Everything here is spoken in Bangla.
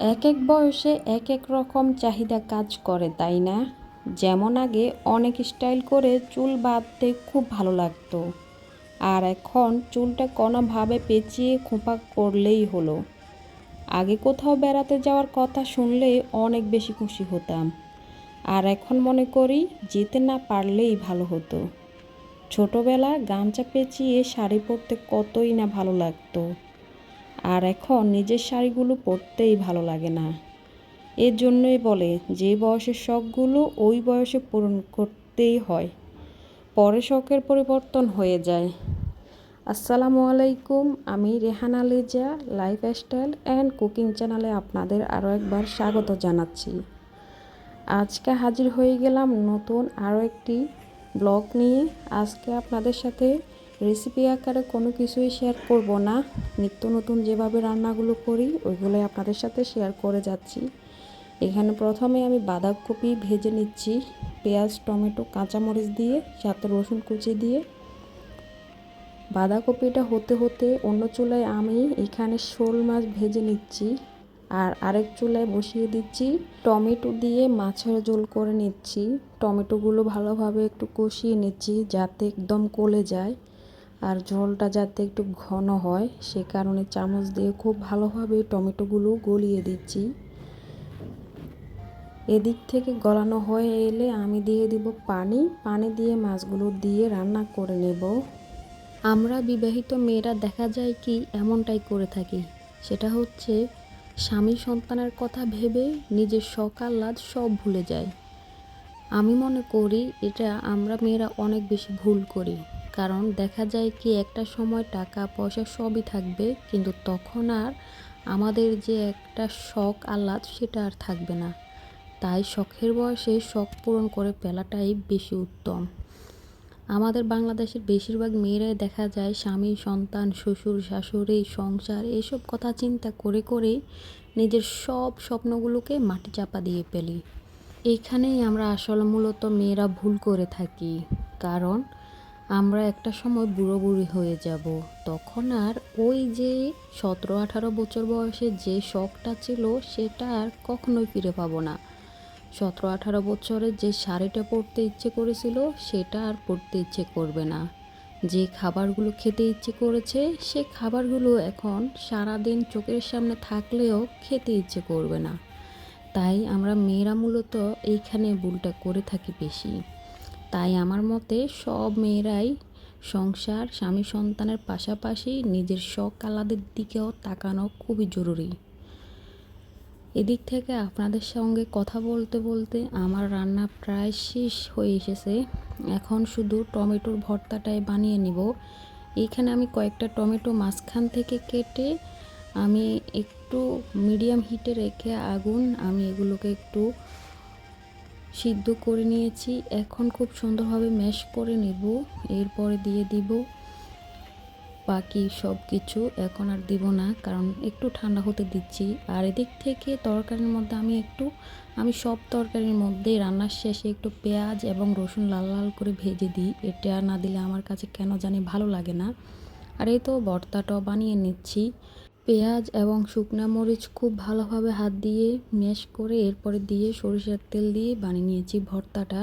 এক এক বয়সে এক এক রকম চাহিদা কাজ করে, তাই না? যেমন আগে অনেক স্টাইল করে চুল বাঁধতে খুব ভালো লাগতো। আর এখন চুলটা কোনোভাবে পেঁচিয়ে খোঁপা করলেই হলো। আগে কোথাও বেড়াতে যাওয়ার কথা শুনলে অনেক বেশি খুশি হতাম। আর এখন মনে করি যেতে না পারলেই ভালো হতো। ছোটবেলা গামছা পেঁচিয়ে শাড়ি পরতে কতই না ভালো লাগতো। আর এখন নিজের শাড়িগুলো পরতেই ভালো লাগে না। এর জন্যই বলে যে বয়সের শখগুলো ওই বয়সে পূরণ করতেই হয়। পরে শখের পরিবর্তন হয়ে যায়। আসসালামু আলাইকুম, আমি Rehana Liza lifestyle and cooking চ্যানেলে আপনাদের আরও একবার স্বাগত জানাচ্ছি। আজকে হাজির হয়ে গেলাম নতুন আরও একটি ব্লগ নিয়ে। আজকে আপনাদের সাথে রেসিপি আকারে কোনো কিছুই শেয়ার করব না। নিত্য নতুন যেভাবে রান্নাগুলো করি, ওইগুলোই আপনাদের সাথে শেয়ার করে যাচ্ছি। এখানে প্রথমে আমি বাঁধাকপি ভেজে নিচ্ছি, পেঁয়াজ, টমেটো, কাঁচামরিচ দিয়ে, সাথে রসুন কুচি দিয়ে। বাঁধাকপিটা হতে হতে অন্য চুলায় আমি এখানে শোল মাছ ভেজে নিচ্ছি আর আরেক চুলায় বসিয়ে দিচ্ছি টমেটো দিয়ে মাছের ঝোল করে নিচ্ছি। টমেটোগুলো ভালোভাবে একটু কষিয়ে নিচ্ছি যাতে একদম কলে যায়। আর ঝোলটা যাতে একটু ঘন হয়, সে কারণে চামচ দিয়ে খুব ভালোভাবে টমেটোগুলো গলিয়ে দিচ্ছি। এদিক থেকে গলানো হয়ে এলে আমি দিয়ে দিব পানি। পানি দিয়ে মাছগুলো দিয়ে রান্না করে নেব। আমরা বিবাহিত মেয়েরা দেখা যায় কি এমনটাই করে থাকি। সেটা হচ্ছে, স্বামী সন্তানের কথা ভেবে নিজের শখ আহ্লাদ সব ভুলে যায়। আমি মনে করি এটা আমরা মেয়েরা অনেক বেশি ভুল করি। কারণ দেখা যায় কি, একটা সময় টাকা, পয়সা সবই থাকবে, কিন্তু তখন আর আমাদের যে একটা শখ, আহ্লাদ, সেটা আর থাকবে না। তাই শখের বয়সে শখ পূরণ করে ফেলাটাই বেশি উত্তম। আমাদের বাংলাদেশের বেশিরভাগ মেয়েরাই দেখা যায় স্বামী, সন্তান, শ্বশুর, শাশুড়ি, সংসার, এসব কথা চিন্তা করে করে নিজের সব স্বপ্নগুলোকে মাটি চাপা দিয়ে ফেলি। এইখানেই আমরা আসলে মূলত মেয়েরা ভুল করে থাকি। কারণ আমরা একটা সময় বুড়ো বুড়ি হয়ে যাব। তখন আর ওই যে সতেরো আঠারো বছর বয়সে যে শখটা ছিল, সেটা আর কখনোই ফিরে পাবো না। সতেরো আঠারো বছরে যে শাড়িটা পরতে ইচ্ছে করেছিল, সেটা আর পরতে ইচ্ছে করবে না। যে খাবারগুলো খেতে ইচ্ছে করেছে, সে খাবারগুলো এখন সারাদিন চোখের সামনে থাকলেও খেতে ইচ্ছে করবে না। তাই আমরা মেয়েরা মূলত এইখানে ভুলটা করে থাকি বেশি। তাই আমার মতে সব মেয়েরাই সংসার, স্বামী সন্তানের পাশাপাশি নিজের শখ আলাদের দিকেও তাকানো খুবই জরুরি। এদিক থেকে আপনাদের সঙ্গে কথা বলতে বলতে আমার রান্না প্রায় শেষ হয়ে এসেছে। এখন শুধু টমেটোর ভর্তাটাই বানিয়ে নিব। এইখানে আমি কয়েকটা টমেটো মাঝখান থেকে কেটে আমি একটু মিডিয়াম হিটে রেখে আগুন, আমি এগুলোকে একটু সিদ্ধ করে নিয়েছি। এখন খুব সুন্দরভাবে ম্যাশ করে নেব। এরপরে দিয়ে দিব বাকি সব কিছু এখন আর দিব না, কারণ একটু ঠান্ডা হতে দিচ্ছি। আর এদিক থেকে তরকারির মধ্যে আমি একটু, আমি সব তরকারির মধ্যে রান্নার শেষে একটু পেঁয়াজ এবং রসুন লাল লাল করে ভেজে দিই। এটা না দিলে আমার কাছে কেন জানি ভালো লাগে না। আর এই তো ভর্তাটাও বানিয়ে নিচ্ছি। পেঁয়াজ এবং শুকনো মরিচ খুব ভালোভাবে হাত দিয়ে ম্যাশ করে এরপরে দিয়ে সরিষার তেল দিয়ে বানিয়ে নিয়েছি ভর্তাটা।